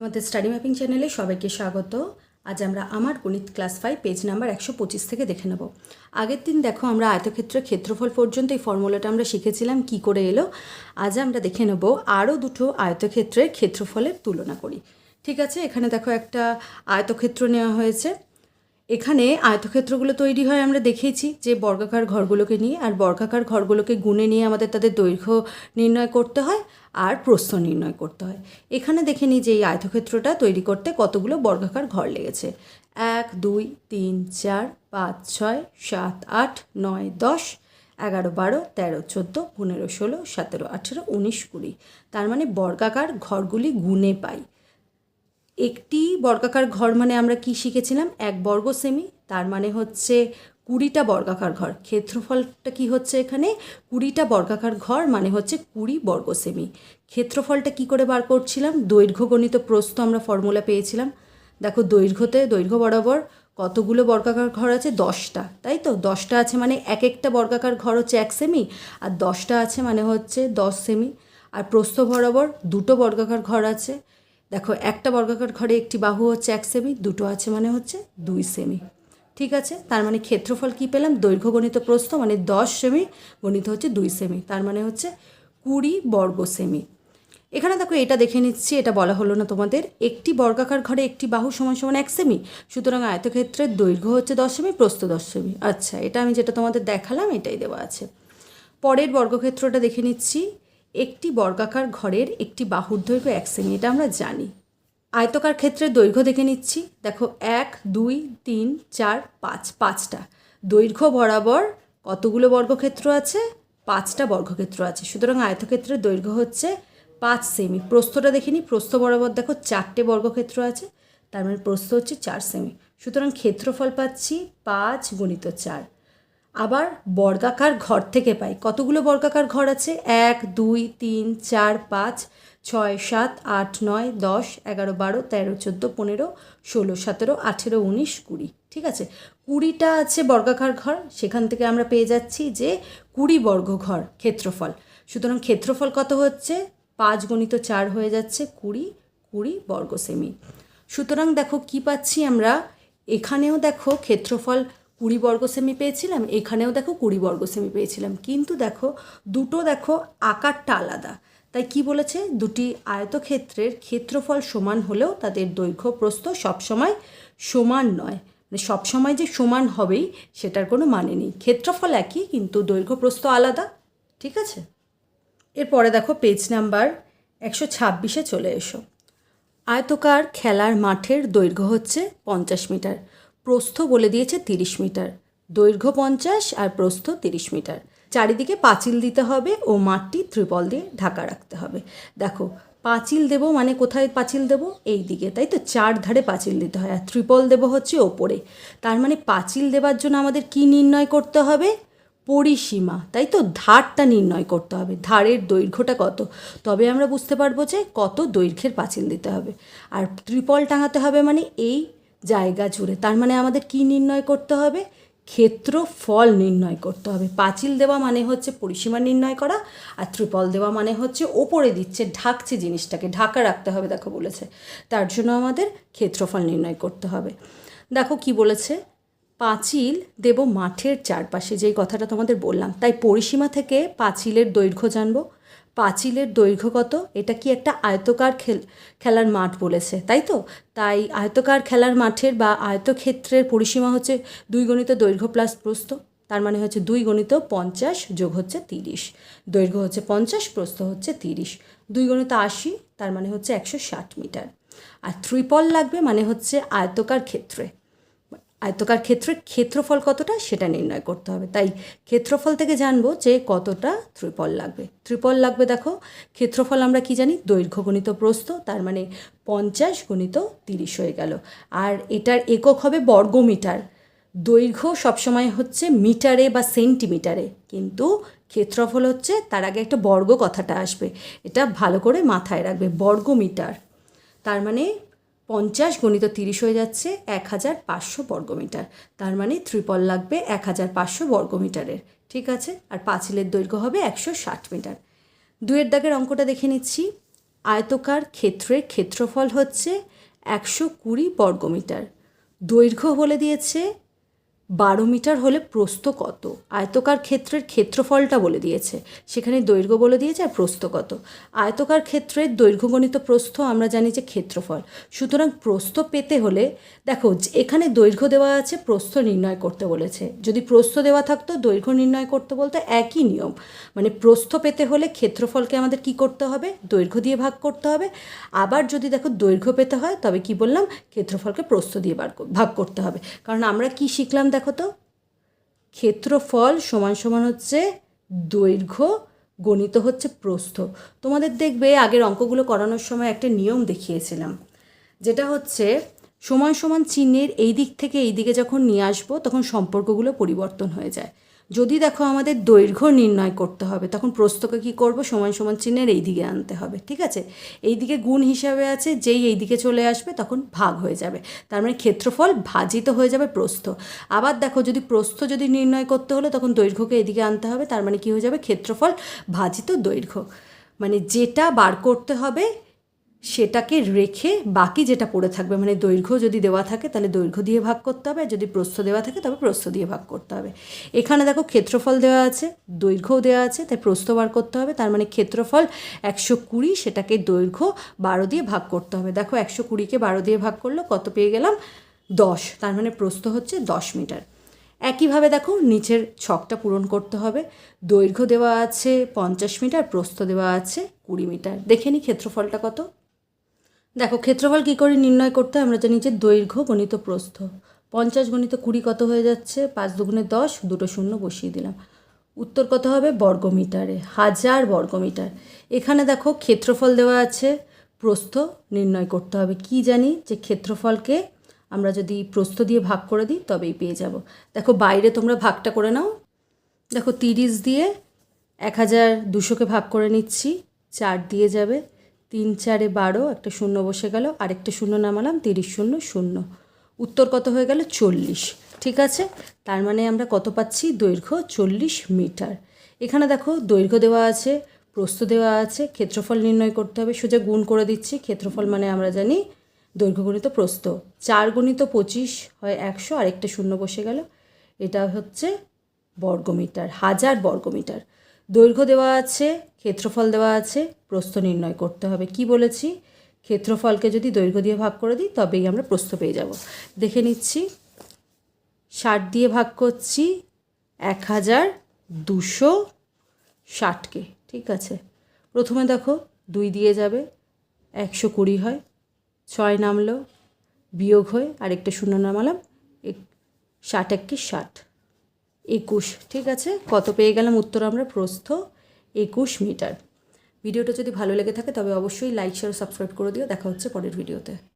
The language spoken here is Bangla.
আমাদের স্টাডি ম্যাপিং চ্যানেলে সবাইকে স্বাগত। আজ আমরা আমার গণিত ক্লাস ফাইভ, পেজ নাম্বার একশো পঁচিশ থেকে দেখে নেব। আগের দিন দেখো আমরা আয়তক্ষেত্রের ক্ষেত্রফল পর্যন্ত এই ফর্মুলাটা আমরা শিখেছিলাম, কি করে এলো? আজ আমরা দেখে নেব আরও দুটো আয়তক্ষেত্রের ক্ষেত্রফলের তুলনা করি। ঠিক আছে, এখানে দেখো একটা আয়তক্ষেত্র নেওয়া হয়েছে। এখানে আয়তক্ষেত্রগুলো তৈরি হয় আমরা দেখেছি যে বর্গাকার ঘরগুলোকে নিয়ে আর বর্গাকার ঘরগুলোকে গুণে নিয়ে আমাদের তাদের দৈর্ঘ্য নির্ণয় করতে হয় আর প্রস্থ নির্ণয় করতে হয়। এখানে দেখে নিই যে এই আয়তক্ষেত্রটা তৈরি করতে কতগুলো বর্গাকার ঘর লেগেছে। এক, দুই, তিন, চার, পাঁচ, ছয়, সাত, আট, নয়, দশ, এগারো, বারো, তেরো, চোদ্দ, পনেরো, ষোলো, সতেরো, আঠেরো, উনিশ, কুড়ি। তার মানে বর্গাকার ঘরগুলি গুণে পাই। একটি বর্গাকার ঘর মানে আমরা কি শিখেছিলাম? এক বর্গ সেমি, তার মানে হচ্ছে কুড়িটা বর্গাকার ঘর। ক্ষেত্রফলটা কি হচ্ছে এখানে? কুড়িটা বর্গাকার ঘর মানে হচ্ছে কুড়ি বর্গ সেমি। ক্ষেত্রফলটা কি করে বার করছিলাম? দৈর্ঘ্য গণিত প্রস্থ আমরা ফর্মুলা পেয়েছিলাম। দেখো, দৈর্ঘ্যতে, দৈর্ঘ্য বরাবর কতগুলো বর্গাকার ঘর আছে? দশটা, তাই তো? দশটা আছে মানে এক একটা বর্গাকার ঘর হচ্ছে এক সেমি, আর দশটা আছে মানে হচ্ছে দশ সেমি। আর প্রস্থ বরাবর দুটো বর্গাকার ঘর আছে। দেখো, একটা বর্গাকার ঘরে একটি বাহু হচ্ছে এক সেমি, দুটো আছে মানে হচ্ছে দুই সেমি। ঠিক আছে? তার মানে ক্ষেত্রফল কি পেলাম? দৈর্ঘ্য গণিত প্রস্থ মানে দশ সেমি, গণিত হচ্ছে দুই সেমি। তার মানে হচ্ছে কুড়ি বর্গ সেমি। এখানে দেখো, এটা দেখে নিচ্ছি, এটা বলা হলো না তোমাদের। একটি বর্গাকার ঘরে একটি বাহু সমান সমান এক সেমি, সুতরাং আয়তক্ষেত্রের দৈর্ঘ্য হচ্ছে দশ সেমি, প্রস্থ দশ সেমি। আচ্ছা এটা আমি যেটা তোমাদের দেখালাম, এটাই দেওয়া আছে। পরের বর্গক্ষেত্রটা দেখে নিচ্ছি। একটি বর্গাকার ঘরের একটি বাহুর দৈর্ঘ্য এক সেমি এটা আমরা জানি। আয়তকার ক্ষেত্রে দৈর্ঘ্য দেখে নিচ্ছি। দেখো, এক, দুই, তিন, চার, পাঁচ, পাঁচটা। দৈর্ঘ্য বরাবর কতগুলো বর্গক্ষেত্র আছে? পাঁচটা বর্গক্ষেত্র আছে। সুতরাং আয়তক্ষেত্রের দৈর্ঘ্য হচ্ছে পাঁচ সেমি। প্রস্থটা দেখে নিই প্রস্থ বরাবর দেখো, চারটে বর্গক্ষেত্র আছে। তার মানে প্রস্থ হচ্ছে চার সেমি। সুতরাং ক্ষেত্রফল পাচ্ছি পাঁচ গুণিত চার। আবার বর্গাকার ঘর থেকে পাই। কতগুলো বর্গাকার ঘর আছে? এক, দুই, তিন, চার, পাঁচ, ছয়, সাত, আট, নয়, দশ, এগারো, বারো, তেরো, চোদ্দ, পনেরো, ষোলো, সতেরো, আঠেরো, উনিশ, কুড়ি। ঠিক আছে? কুড়িটা আছে বর্গাকার ঘর। সেখান থেকে আমরা পেয়ে যাচ্ছি যে কুড়ি বর্গ ঘর, ক্ষেত্রফল। সুতরাং ক্ষেত্রফল কত হচ্ছে? পাঁচ গণিত চার হয়ে যাচ্ছে কুড়ি কুড়ি বর্গ সেমি। সুতরাং দেখো কি পাচ্ছি আমরা? এখানেও দেখো ক্ষেত্রফল কুড়ি বর্গ সেমি পেয়েছিলাম, এখানেও দেখো কুড়ি বর্গ সেমি পেয়েছিলাম। কিন্তু দেখো, দুটো দেখো আকারটা আলাদা। তাই কি বলেছে? দুটি আয়তক্ষেত্রের ক্ষেত্রফল সমান হলেও তাদের দৈর্ঘ্য প্রস্থ সবসময় সমান নয়। মানে সবসময় যে সমান হবেই, সেটার কোনো মানে নেই। ক্ষেত্রফল একই, কিন্তু দৈর্ঘ্য প্রস্থ আলাদা। ঠিক আছে? এরপরে দেখো পেজ নাম্বার একশো ছাব্বিশে চলে এসো। আয়তকার খেলার মাঠের দৈর্ঘ্য হচ্ছে পঞ্চাশ মিটার। প্রস্থ বলে দিয়েছে তিরিশ মিটার। দৈর্ঘ্য পঞ্চাশ আর প্রস্থ তিরিশ মিটার। চারিদিকে পাঁচিল দিতে হবে ও মাঠটি ত্রিপল দিয়ে ঢাকা রাখতে হবে। দেখো, পাঁচিল দেব মানে কোথায় পাঁচিল দেব? এই দিকে, তাই তো? চার ধারে পাঁচিল দিতে হয়, আর ত্রিপল দেব হচ্ছে ওপরে। তার মানে পাঁচিল দেবার জন্য আমাদের কি নির্ণয় করতে হবে? পরিসীমা, তাই তো? ধারটা নির্ণয় করতে হবে। ধারের দৈর্ঘ্যটা কত? তবে আমরা বুঝতে পারব যে কত দৈর্ঘ্যের পাঁচিল দিতে হবে। আর ত্রিপল টাঙাতে হবে মানে এই জায়গা জুড়ে। তার মানে আমাদের কি নির্ণয় করতে হবে? ক্ষেত্রফল নির্ণয় করতে হবে। পাঁচিল দেওয়া মানে হচ্ছে পরিসীমা নির্ণয় করা, আর ত্রিপল দেওয়া মানে হচ্ছে ওপরে দিচ্ছে, ঢাকছে জিনিসটাকে, ঢাকা রাখতে হবে, দেখো বলেছে। তার জন্য আমাদের ক্ষেত্রফল নির্ণয় করতে হবে। দেখো কি বলেছে? পাঁচিল দেব মাঠের চারপাশে, যেই কথাটা তোমাদের বললাম। তাই পরিসীমা থেকে পাঁচিলের দৈর্ঘ্য জানব। পাঁচিলের দৈর্ঘ্য কত? এটা কি একটা আয়তকার খেল, খেলার মাঠ বলেছে, তাই তো? তাই আয়তকার খেলার মাঠের বা আয়তক্ষেত্রের পরিসীমা হচ্ছে দুই গণিত দৈর্ঘ্য প্লাস প্রস্থ, তার মানে হচ্ছে দুই গণিত পঞ্চাশ যোগ হচ্ছে তিরিশ। দৈর্ঘ্য হচ্ছে পঞ্চাশ, প্রস্থ হচ্ছে তিরিশ। দুই গণিত আশি, তার মানে হচ্ছে একশো ষাট মিটার। আর ত্রিপল লাগবে মানে হচ্ছে আয়তকার ক্ষেত্রে। আয়তকার ক্ষেত্রের ক্ষেত্রফল কতটা সেটা নির্ণয় করতে হবে। তাই ক্ষেত্রফল থেকে জানব যে কতটা ত্রিপল লাগবে। ত্রিপল লাগবে দেখো, ক্ষেত্রফল আমরা কি জানি? দৈর্ঘ্য গণিত প্রস্থ, তার মানে পঞ্চাশ গণিত তিরিশ হয়ে গেল। আর এটার একক হবে বর্গমিটার। দৈর্ঘ্য সবসময় হচ্ছে মিটারে বা সেন্টিমিটারে, কিন্তু ক্ষেত্রফল হচ্ছে তার আগে একটা বর্গ কথাটা আসবে। এটা ভালো করে মাথায় রাখবে, বর্গমিটার। তার মানে পঞ্চাশ গণিত তিরিশ হয়ে যাচ্ছে এক হাজার পাঁচশো বর্গমিটার। তার মানে ত্রিপল লাগবে এক হাজার পাঁচশো বর্গমিটারের। ঠিক আছে? আর পাঁচিলের দৈর্ঘ্য হবে একশো ষাট মিটার। দুয়ের দাগের অঙ্কটা দেখে নিচ্ছি। আয়তকার ক্ষেত্রের ক্ষেত্রফল হচ্ছে একশো কুড়ি বর্গমিটার। দৈর্ঘ্য বলে দিয়েছে বারো মিটার হলে প্রস্থ কত? আয়তকার ক্ষেত্রের ক্ষেত্রফলটা বলে দিয়েছে। সেখানে দৈর্ঘ্য বলে দিয়েছে আর প্রস্থ কত। আয়তকার ক্ষেত্রের দৈর্ঘ্যগণিত প্রস্থ আমরা জানি যে ক্ষেত্রফল। সুতরাং প্রস্থ পেতে হলে, দেখো এখানে দৈর্ঘ্য দেওয়া আছে, প্রস্থ নির্ণয় করতে বলেছে। যদি প্রস্থ দেওয়া থাকতো, দৈর্ঘ্য নির্ণয় করতে বলতে একই নিয়ম। মানে প্রস্থ পেতে হলে ক্ষেত্রফলকে আমাদের কি করতে হবে? দৈর্ঘ্য দিয়ে ভাগ করতে হবে। আবার যদি দেখো দৈর্ঘ্য পেতে হয়, তবে কি বললাম? ক্ষেত্রফলকে প্রস্থ দিয়ে ভাগ করতে হবে। কারণ আমরা কি শিখলাম দেখো তো, ক্ষেত্রফল সমান সমান হচ্ছে দৈর্ঘ্য গণিত হচ্ছে প্রস্থ। তোমাদের দেখবে আগের অঙ্কগুলো করানোর সময় একটা নিয়ম দেখিয়েছিলাম, যেটা হচ্ছে সমান সমান চিহ্নের এই দিক থেকে এই দিকে যখন নিয়ে আসব তখন সম্পর্কগুলো পরিবর্তন হয়ে যায়। যদি দেখো আমাদের দৈর্ঘ্য নির্ণয় করতে হবে, তখন প্রস্থকে কী করব? সমান সমান চিহ্নের এই দিকে আনতে হবে, ঠিক আছে? এই দিকে গুণ হিসাবে আছে, যেই এই দিকে চলে আসবে তখন ভাগ হয়ে যাবে, তার মানে ক্ষেত্রফল ভাজিত হয়ে যাবে প্রস্থ। আবার দেখো, যদি প্রস্থ যদি নির্ণয় করতে হলে, তখন দৈর্ঘ্যকে এদিকে আনতে হবে, তার মানে কী হয়ে যাবে? ক্ষেত্রফল ভাজিত দৈর্ঘ্য মানে যেটা বার করতে হবে সেটাকে রেখে বাকি যেটা পড়ে থাকবে মানে দৈর্ঘ্য যদি দেওয়া থাকে তাহলে দৈর্ঘ্য দিয়ে ভাগ করতে হবে, আর যদি প্রস্থ দেওয়া থাকে তবে প্রস্থ দিয়ে ভাগ করতে হবে। এখানে দেখো ক্ষেত্রফল দেওয়া আছে দৈর্ঘ্যও দেওয়া আছে, তাই প্রস্থ বার করতে হবে, তার মানে ক্ষেত্রফল একশো কুড়ি, সেটাকে দৈর্ঘ্য বারো দিয়ে ভাগ করতে হবে। দেখো একশো কুড়িকে বারো দিয়ে ভাগ করল, কত পেয়ে গেলাম? দশ, তার মানে প্রস্থ হচ্ছে দশ মিটার। একইভাবে দেখো নিচের ছকটা পূরণ করতে হবে, দৈর্ঘ্য দেওয়া আছে পঞ্চাশ মিটার, প্রস্থ দেওয়া আছে কুড়ি মিটার। দেখে নিই ক্ষেত্রফলটা কত? দেখো, ক্ষেত্রফল কী করে নির্ণয় করতে হয়? আমরা জানি যে দৈর্ঘ্য গণিত প্রস্থ। পঞ্চাশ গণিত কুড়ি কত হয়ে যাচ্ছে? পাঁচ দুগুণে দশ, দুটো শূন্য বসিয়ে দিলাম। উত্তর কত হবে? বর্গমিটারে। হাজার বর্গমিটার। এখানে দেখো, ক্ষেত্রফল দেওয়া আছে। প্রস্থ নির্ণয় করতে হবে। কি জানি? যে ক্ষেত্রফলকে আমরা যদি প্রস্থ দিয়ে ভাগ করে দিই, তবেই পেয়ে যাব। দেখো, বাইরে তোমরা ভাগটা করে নাও। দেখো, তিরিশ দিয়ে এক হাজার দুশোকে ভাগ করে নিচ্ছি। চার দিয়ে যাবে। তিন চারে বারো, একটা শূন্য বসে গেল, আরেকটা শূন্য নামালাম, তিরিশ শূন্য শূন্য। উত্তর কত হয়ে গেল? চল্লিশ। ঠিক আছে? তার মানে আমরা কত পাচ্ছি? দৈর্ঘ্য চল্লিশ মিটার। এখানে দেখো দৈর্ঘ্য দেওয়া আছে, প্রস্থ দেওয়া আছে, ক্ষেত্রফল নির্ণয় করতে হবে, সোজা গুণ করে দিচ্ছি, ক্ষেত্রফল মানে আমরা জানি দৈর্ঘ্য গণিত প্রস্থ। চার গণিত পঁচিশ হয় একশো, আরেকটা শূন্য বসে গেল, এটা হচ্ছে বর্গমিটার, হাজার বর্গমিটার। দৈর্ঘ্য দেওয়া আছে, ক্ষেত্রফল দেওয়া আছে, প্রস্থ নির্ণয় করতে হবে। কি বলেছি? ক্ষেত্রফলকে যদি দৈর্ঘ্য দিয়ে ভাগ করে দিই, তবেই আমরা প্রস্থ পেয়ে যাব। দেখে নিচ্ছি। ষাট দিয়ে ভাগ করছি এক হাজার দুশো ষাটকে। ঠিক আছে? প্রথমে দেখো দুই দিয়ে যাবে, একশো কুড়ি হয়, ছয় নামলো, বিয়োগ হয়ে আরেকটা শূন্য নামালাম, এক ষাট এককে ষাট। একুশ, ঠিক আছে? কত পেয়ে গেলাম? উত্তর আমরা প্রস্থ একুশ মিটার। ভিডিওটা যদি ভালো লেগে থাকে, তবে অবশ্যই লাইক শেয়ার সাবস্ক্রাইব করে দিও। দেখা হচ্ছে পরের ভিডিওতে।